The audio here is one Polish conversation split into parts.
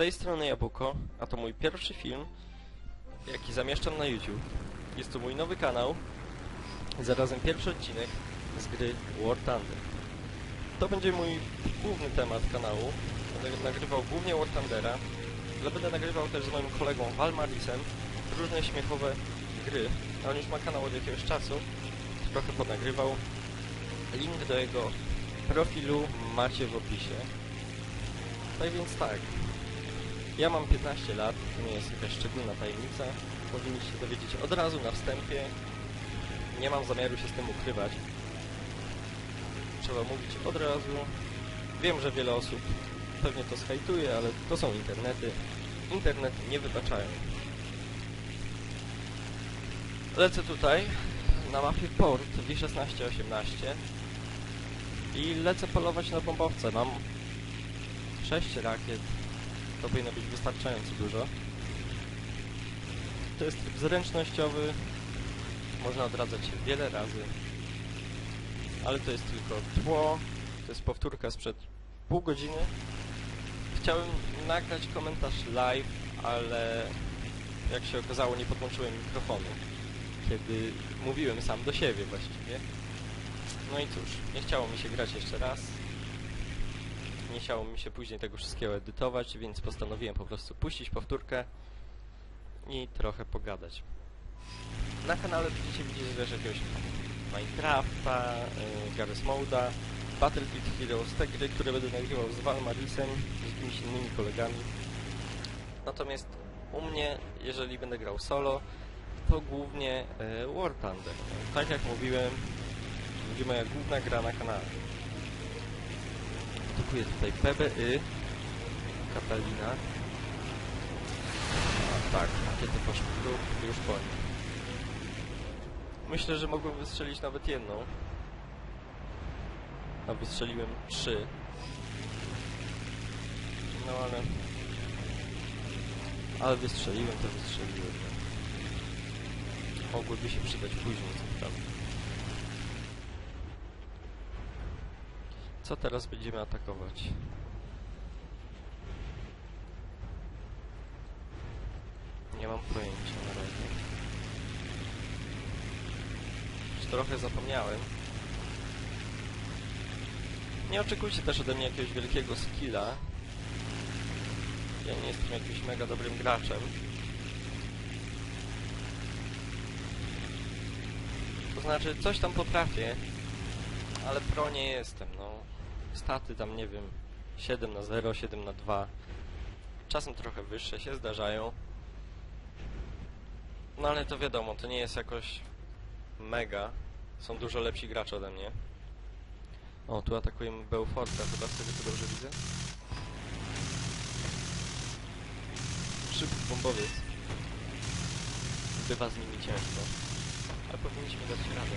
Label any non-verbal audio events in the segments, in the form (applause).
Tej strony Jabłko, a to mój pierwszy film, jaki zamieszczam na YouTube. Jest to mój nowy kanał, zarazem pierwszy odcinek z gry War Thunder. To będzie mój główny temat kanału. Będę nagrywał głównie War Thundera, ale będę nagrywał też z moim kolegą Valmarisem różne śmiechowe gry. On już ma kanał od jakiegoś czasu, trochę podnagrywał. Link do jego profilu macie w opisie. Tak więc tak. Ja mam 15 lat, to nie jest jakaś szczególna tajemnica. Powinniście dowiedzieć od razu na wstępie. Nie mam zamiaru się z tym ukrywać. Trzeba mówić od razu. Wiem, że wiele osób pewnie to zhejtuje, ale to są internety. Internety nie wybaczają. Lecę tutaj na mapie port W1618 i lecę polować na bombowce. Mam 6 rakiet. To powinno być wystarczająco dużo. To jest tryb zręcznościowy. Można odradzać wiele razy. Ale to jest tylko tło. To jest powtórka sprzed pół godziny. Chciałem nagrać komentarz live, ale jak się okazało nie podłączyłem mikrofonu. Kiedy mówiłem sam do siebie właściwie. No i cóż, nie chciało mi się grać jeszcze raz. Nie chciało mi się później tego wszystkiego edytować, więc postanowiłem po prostu puścić powtórkę i trochę pogadać. Na kanale będziecie widzieć też jakiegoś Minecrafta, yy, Garry's Moda, Battlefield Heroes, te gry, które będę nagrywał z Valmarisem, z jakimiś innymi kolegami. Natomiast u mnie, jeżeli będę grał solo, to głównie yy, War Thunder. Tak jak mówiłem, będzie moja główna gra na kanale. Produkuję tutaj PBY, Katalina. A, tak, rakiety poszły dół, już po nim. Myślę, że mogłem wystrzelić nawet jedną. A wystrzeliłem trzy. No ale... Ale wystrzeliłem, to wystrzeliłem. Mogłyby się przydać później, co prawda. Co teraz będziemy atakować? Nie mam pojęcia na razie. Już trochę zapomniałem. Nie oczekujcie też ode mnie jakiegoś wielkiego skilla. Ja nie jestem jakimś mega dobrym graczem. To znaczy, coś tam potrafię, ale pro nie jestem, no. Staty tam, nie wiem, 7 na 0, 7 na 2. Czasem trochę wyższe się zdarzają. No ale to wiadomo, to nie jest jakoś mega. Są dużo lepsi gracze ode mnie. O, tu atakujemy Beauforta, chyba wtedy to dobrze widzę. Szybki bombowiec. Bywa z nimi ciężko. Ale powinniśmy dać radę.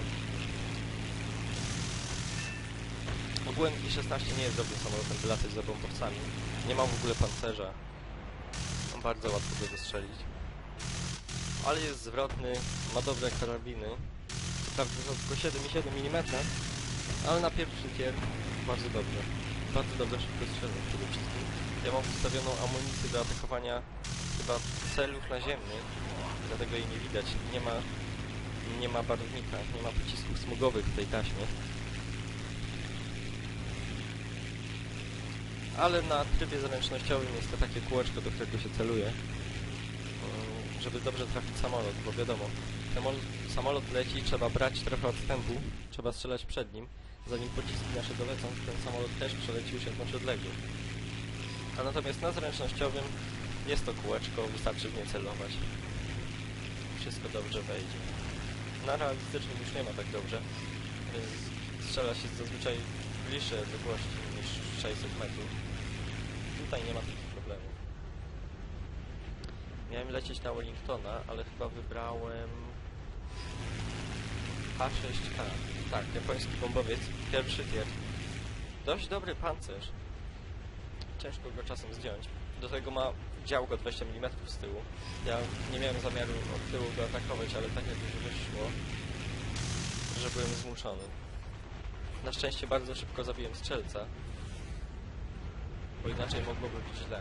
Ogółem I-16 nie jest dobrym samolotem, by latać za bombowcami. Nie ma w ogóle pancerza. Bardzo łatwo go wystrzelić. Ale jest zwrotny, ma dobre karabiny. Co prawda to tylko 7,7 mm, ale na pierwszy tier bardzo dobrze. Bardzo dobrze szybko strzelać przede wszystkim. Ja mam wstawioną amunicję do atakowania chyba celów naziemnych, dlatego jej nie widać. Nie ma, nie ma barwnika, nie ma pocisków smugowych w tej taśmie. Ale na trybie zręcznościowym jest to takie kółeczko, do którego się celuje, mm, żeby dobrze trafić samolot, bo wiadomo, samol- samolot leci, trzeba brać trochę odstępu, trzeba strzelać przed nim, zanim pociski nasze dolecą, ten samolot też przeleci już jakąś odległość. A natomiast na zręcznościowym jest to kółeczko, wystarczy w nie celować. Wszystko dobrze wejdzie. Na realistycznym już nie ma tak dobrze, więc strzela się zazwyczaj bliższe odległości 600 metrów. Tutaj nie ma takich problemów. Miałem lecieć na Wellingtona, ale chyba wybrałem A6K. Tak, japoński bombowiec, pierwszy tier. Dość dobry pancerz. Ciężko go czasem zdjąć. Do tego ma działko 20 mm z tyłu. Ja nie miałem zamiaru od tyłu go atakować, ale tak jakoś wyszło, że byłem zmuszony. Na szczęście bardzo szybko zabiłem strzelca, bo inaczej mogłoby być źle.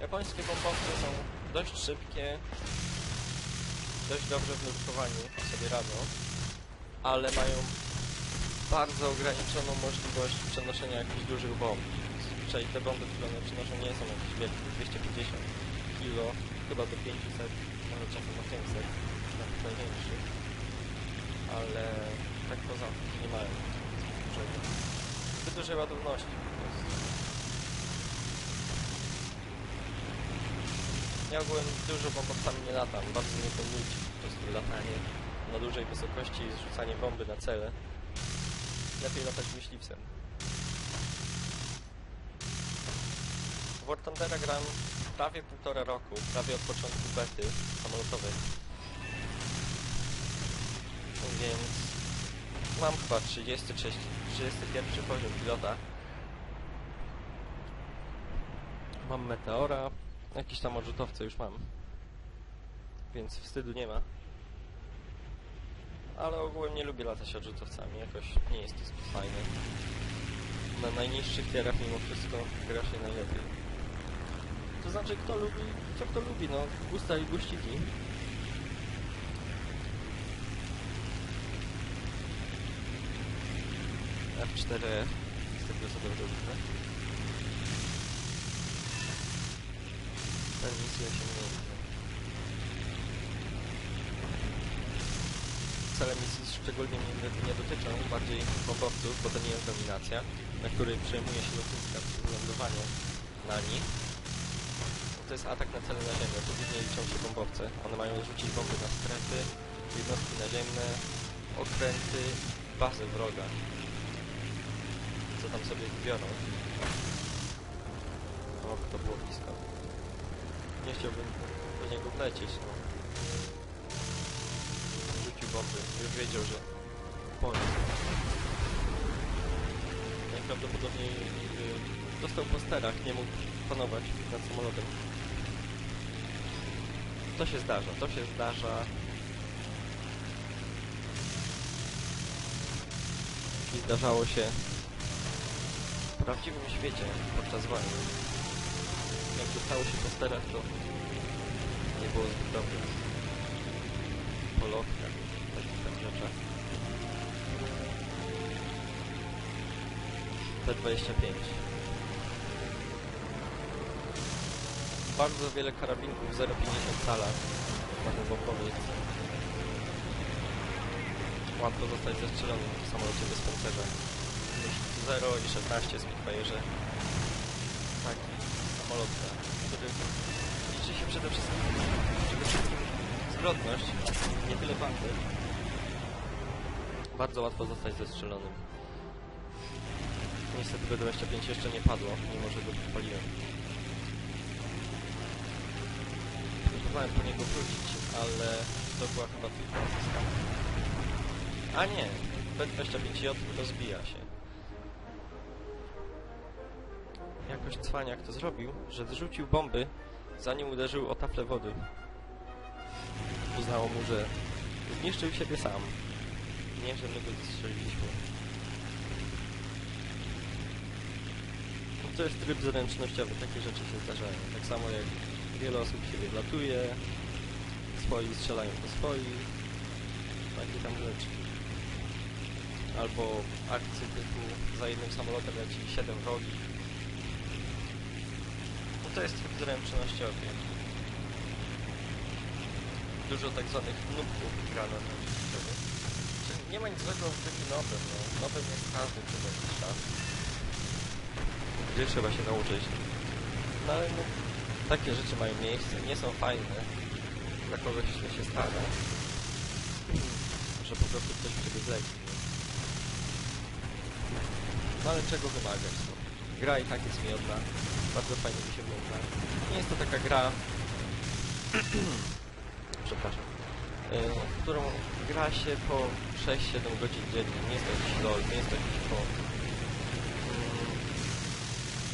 Japońskie bombowce są dość szybkie, dość dobrze w nurkowaniu sobie radzą, ale mają bardzo ograniczoną możliwość przenoszenia jakichś dużych bomb. Zazwyczaj te bomby, które one przenoszą nie są jakieś wielkie, 250 kilo, chyba do 500, może czasem 800, na tych największych, ale tak poza tym nie mają dużej ładowności po prostu. Ja ogółem dużo bombowcami nie latam, bardzo mnie to nudzi po prostu latanie na dużej wysokości i zrzucanie bomby na cele. Lepiej latać myśliwcem. W War Thundera gram prawie półtora roku, prawie od początku bety samolotowej. Więc mam chyba 36, 31 poziom pilota. Mam Meteora, jakieś tam odrzutowce już mam. Więc wstydu nie ma. Ale ogółem nie lubię latać odrzutowcami, jakoś nie jest to zbyt fajne. Na najniższych tierach mimo wszystko gra się najlepiej. To znaczy kto lubi, co kto lubi, no gusta i guściki. F4 z tego co dobrze widzę. Ten misji osiągnięta. Cele misji szczególnie mnie nie, nie dotyczą, bardziej bombowców, bo to nie jest dominacja, na której przejmuje się lotniska przy lądowaniu na nich. To jest atak na cele naziemne, tu głównie liczą się bombowce. One mają rzucić bomby na strefy, jednostki naziemne, okręty, bazy wroga. Co tam sobie wybiorą. O, to było blisko. Nie chciałbym do niego wlecieć, no. Rzucił bomby, już wiedział, że poniósł. Najprawdopodobniej y, dostał po sterach, nie mógł panować nad samolotem. To się zdarza, to się zdarza. I zdarzało się w prawdziwym świecie podczas wojny. Jak dostało się po sterach, to nie było zbyt dobre. Po lotkach, takich tam rzeczach. T-25 Bardzo wiele karabinków 0,50 cala mogą bombowiec. Łatwo zostać zestrzelonym w samolocie bez pancerza. Już 0 i 16 Spitfire'ze. Taki samolot, który liczy się przede wszystkim, przede wszystkim nie tyle bandy. Bardzo łatwo zostać zestrzelonym. Niestety B-25 jeszcze nie padło, mimo że go podpaliłem. Próbowałem po niego wrócić, ale to była chyba tylko. A nie, B-25J rozbija się. Jakoś cwaniak to zrobił, że zrzucił bomby, zanim uderzył o taflę wody. Uznało mu, że zniszczył siebie sam. Nie, że my go zestrzeliliśmy. To jest tryb zręcznościowy, takie rzeczy się zdarzają. Tak samo jak wiele osób siebie wlatuje, swoi strzelają do swoich, takie tam rzeczy. Albo akcje typu za jednym samolotem leci 7 wrogi. To jest tryb zręcznościowy. Dużo tak zwanych nubków gra na zręcznościowy. Czyli nie ma nic złego w byciu nowym, no. Nowym jest każdy przez jakiś czas gry trzeba się nauczyć. No ale no, takie rzeczy mają miejsce, nie są fajne. Dla kogoś, kto się stara. Że po prostu ktoś w ciebie zleci. No ale czego wymagać? Gra i tak jest miodna. Bardzo fajnie mi się wygląda. Nie jest to taka gra... (clears throat) Przepraszam. Yy, którą gra się po 6-7 godzin dziennie. Nie jest to jakiś LOL, nie jest to jakiś POM.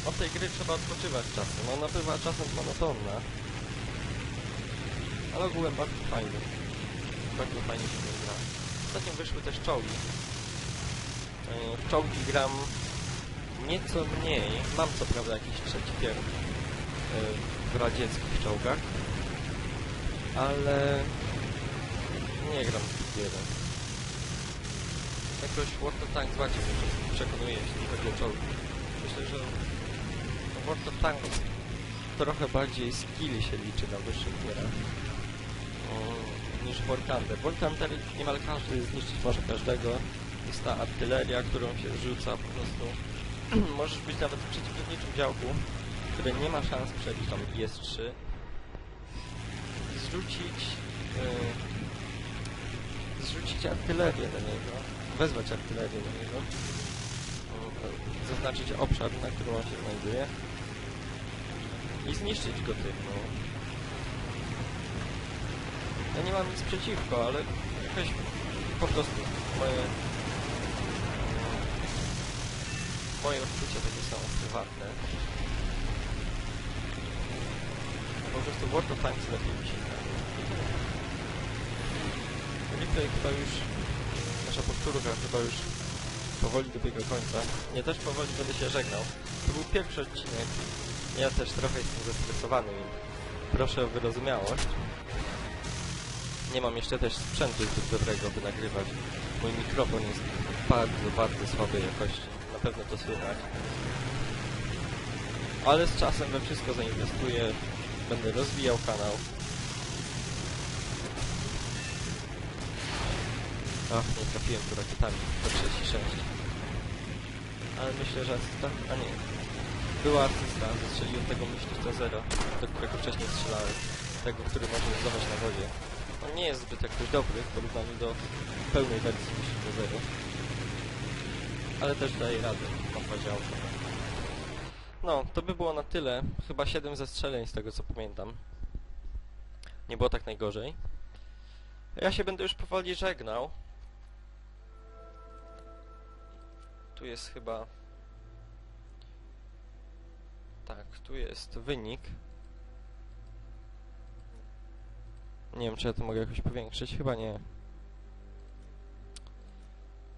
Od tej gry trzeba odpoczywać czasem. Ona bywa czasem monotonna. Ale ogółem bardzo fajny. Bardzo fajnie się gra. Ostatnio wyszły też czołgi. Yy, W czołgi gram nieco mniej. Mam co prawda jakiś trzeci tier w radzieckich czołgach, ale nie gram wiele. Jakoś World of Tanks bardziej mnie przekonuje, jeśli chodzi o czołgi. Myślę, że World of Tanks trochę bardziej skilli się liczy na wyższych tierach niż War Thunder. War Thunder niemal każdy zniszczyć może każdego. Jest ta artyleria, którą się rzuca po prostu. (clears throat) Możesz być nawet w przeciwniczym działku, które nie ma szans przebić tam IS-3 i zrzucić yy, zrzucić artylerię do niego, wezwać artylerię do niego, yy, zaznaczyć obszar, na którym on się znajduje i zniszczyć go tym, no. Ja nie mam nic przeciwko, ale jakoś po prostu moje moje odczucia takie są prywatne. Po prostu World of Tanks lepiej mi się. Replay chyba już, nasza powtórka chyba już powoli dobiega końca. Nie też powoli będę się żegnał. To był pierwszy odcinek. Ja też trochę jestem zestresowany, więc proszę o wyrozumiałość. Nie mam jeszcze też sprzętu zbyt dobrego, by nagrywać. Mój mikrofon jest bardzo, bardzo słabej jakości. Pewno to słychać. Ale z czasem we wszystko zainwestuję. Będę rozwijał kanał. Ach, nie trafiłem tu rakietami. To 36. Ale myślę, że asysta... A nie. Była asysta. Zastrzeliłem tego myśliwca zero, do którego wcześniej strzelałem. Tego, który może lądować na wodzie. On nie jest zbyt jakoś dobry w porównaniu do pełnej wersji myśliwca zero. Ale też daje radę. Działka. No, to by było na tyle. Chyba 7 zestrzeleń z tego co pamiętam. Nie było tak najgorzej. Ja się będę już powoli żegnał. Tu jest chyba... Tak, tu jest wynik. Nie wiem, czy ja to mogę jakoś powiększyć. Chyba nie.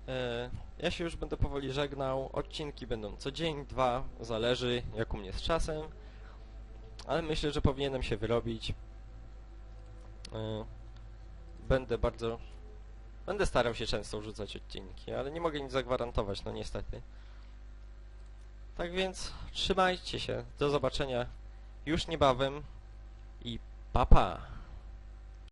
E, ja się już będę powoli żegnał. Odcinki będą co dzień, dwa, zależy jak u mnie z czasem. Ale myślę, że powinienem się wyrobić. E, będę bardzo... Będę starał się często wrzucać odcinki, ale nie mogę nic zagwarantować, no niestety. Tak więc trzymajcie się. Do zobaczenia już niebawem i papa. Pa.